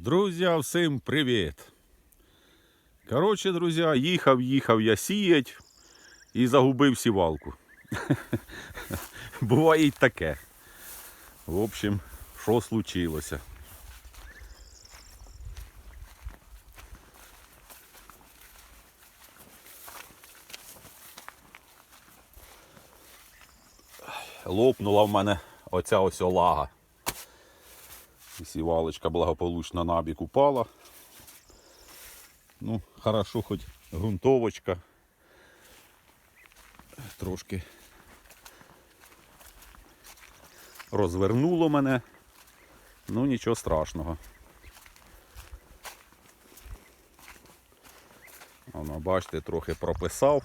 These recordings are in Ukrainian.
Друзі, всім привіт! Коротше, друзі, їхав, їхав я сіять і загубив сівалку. Буває й таке. В общем, що случилося? Лопнула в мене оця ось олага. Сівалочка благополучно на бік упала. Ну, хорошо, хоч ґрунтовочка. Трошки розвернуло мене. Ну нічого страшного. Воно, бачите, трохи прописав.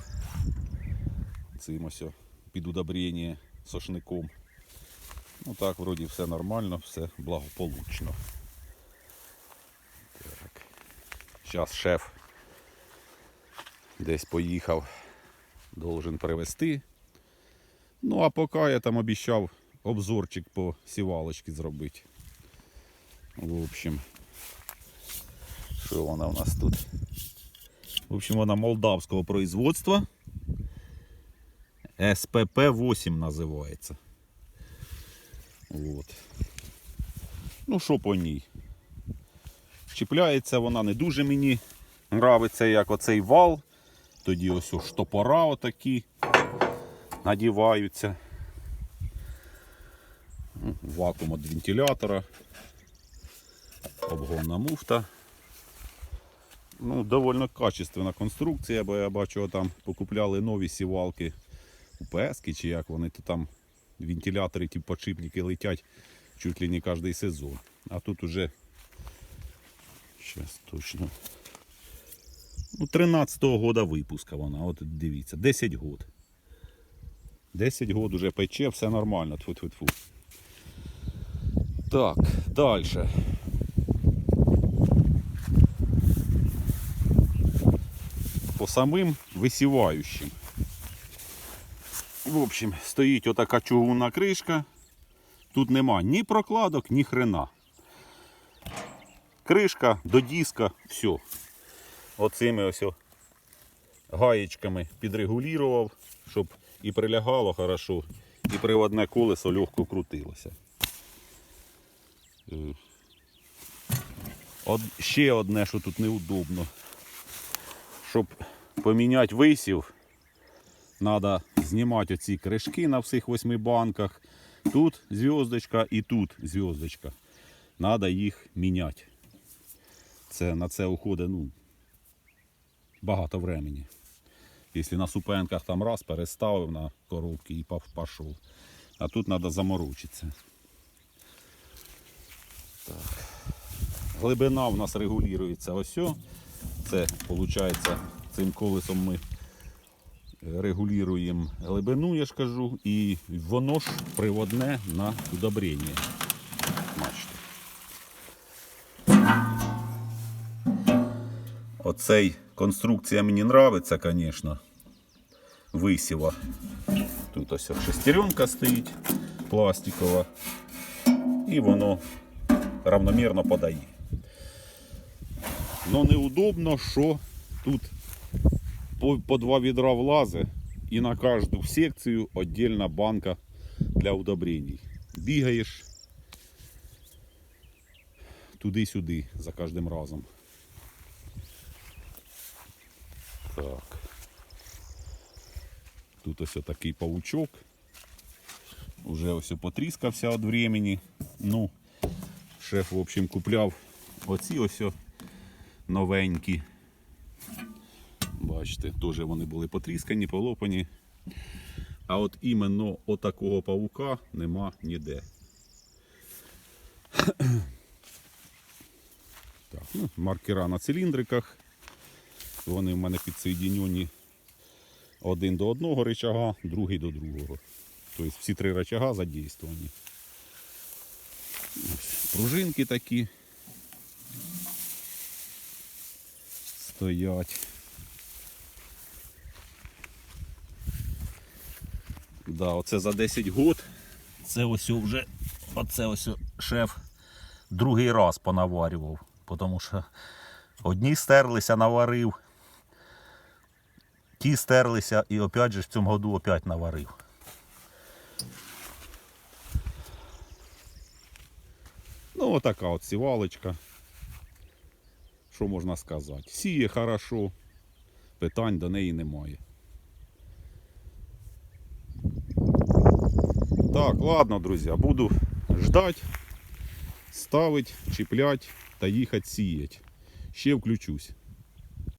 Цим ось о, під удобрення сошником. Ну так, вроді все нормально, все благополучно. Так. Зараз шеф десь поїхав, должен привезти. Ну, а поки я там обіцяв обзорчик по сівалочці зробити. В общем, що вона у нас тут? В общем, вона молдавського производства. СПП-8 називається. От. Ну, що по ній? Чіпляється вона не дуже мені нравиться, як оцей вал. Тоді ось штопора отакі надіваються. Ну, Вакуум від вентилятора. Обгонна муфта. Ну, довольно качественна конструкція, бо я бачу, там покупляли нові сівалки УПС, чи як вони то там вентилятори, ті подшипники летять чуть ли не кожний сезон. А тут уже Щас точно. Ну, 13-го года випуска вона, от дивіться, 10 год. 10 год уже пече, все нормально. Тьфу -тьфу -тьфу. Так, далі. По самим висіваючим. В общем, стоїть отака чугунна кришка. Тут нема ні прокладок, ні хрена. Кришка до диска, все. Оцими ось гаєчками підрегулював, щоб і прилягало хорошо, і приводне колесо легко крутилося. Е. Од... Ще одне, що тут неудобно. Щоб поміняти висів, треба знімати оці кришки на всіх восьми банках. Тут зв'язочка і тут зв'язочка. Треба їх міняти. Це, на це уходить ну, багато времени. Якщо на супенках там раз переставив на коробки і пішов. А тут треба заморочитися. Так. Глибина у нас регулюється ось. Це виходить цим колесом ми регулюємо глибину, я ж кажу, і воно ж приводне на удобрення. Оцей конструкція мені нравиться, звісно. Висіва. Тут ось шестеренка стоїть пластикова. І воно равномірно подає. Ну неудобно, що тут по, по два відра влазе і на кожну секцію віддільна банка для удобрений. Бігаєш туди-сюди за кожним разом. Так. Тут ось такий паучок. Уже ось потріскався від времени. Ну, шеф, в общем, купляв оці ось новенькі. Бачите, теж вони були потріскані, полопані. А от іменно отакого павука нема ніде. Так, ну, маркера на циліндриках. Вони в мене підсоєдінені один до одного рычага, другий до другого. Тобто всі три рычага задействовані. Ось, пружинки такі стоять. Да, оце за 10 год. Це ось вже, оце ось шеф другий раз понаварював. Тому що одні стерлися, наварив, ті стерлися і опять же в цьому году опять наварив. Ну, отака от сівалочка. Що можна сказати? Сіє хорошо, питань до неї немає. Так, ладно, друзі, буду ждать, ставить, чіплять та їхати сіять. Ще включусь.